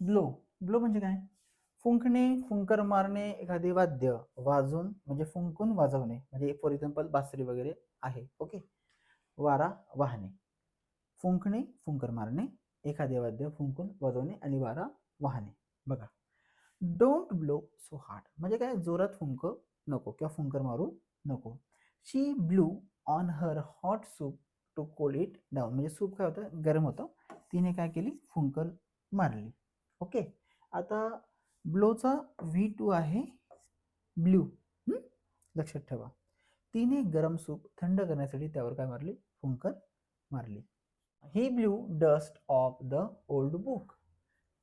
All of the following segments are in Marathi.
ब्लो. ब्लो म्हणजे काय? फुंकणे फुंकर मारणे एखादे वाद्य वाजून म्हणजे फुंकून वाजवणे. म्हणजे फॉर एक्झाम्पल बासरी वगैरे आहे. ओके वारा वाहणे. फुंकणे फुंकर मारणे. एखादे वाद्य फुंकून वाजवणे आणि वारा वाहणे. बघा. डोंट ब्लो सो हार्ड म्हणजे काय? जोरात फुंक नको किंवा फुंकर मारू नको. She blew on her hot soup to cool it down म्हणजे सूप काय होतं? गरम होतं. तिने काय केली? फुंकर मारली. ओके. आता ब्लोचा व्ही टू आहे ब्ल्यू. लक्षात ठेवा. तिने गरम सूप थंड करण्यासाठी त्यावर काय मारली? फुंकर मारली. He blew dust off the old book.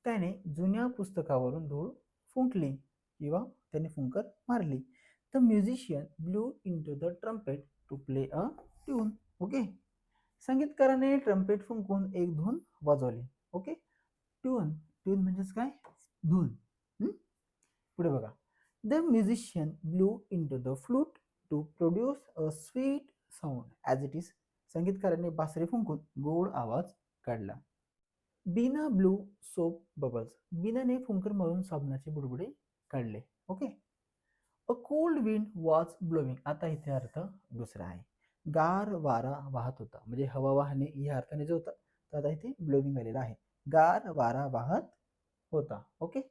त्याने जुन्या पुस्तकावरून धूळ फुंकली किंवा त्याने फुंकर मारली. The musician blew into the trumpet to play a tune okay? संगीतकाराने trumpet फुंकून एक धून वाजवली. ओके? ट्यून ट्यून म्हणजेच काय? धून पुढे बघा. The musician blew into the flute to produce a sweet sound. As it is संगीतकाराने बासरी फुंकून गोड आवाज काढला. Beena blew soap bubbles. बीनाने फुंकर मारून साबणाचे बुडबुडे काढले. Okay? A cold wind was blowing आता इथे अर्थ दुसरा आहे. गार वारा वाहत होता. म्हणजे हवा वाहने या अर्थाने जो होता तर आता इथे ब्लोविंग आलेला आहे. गार वारा वाहत होता. ओके?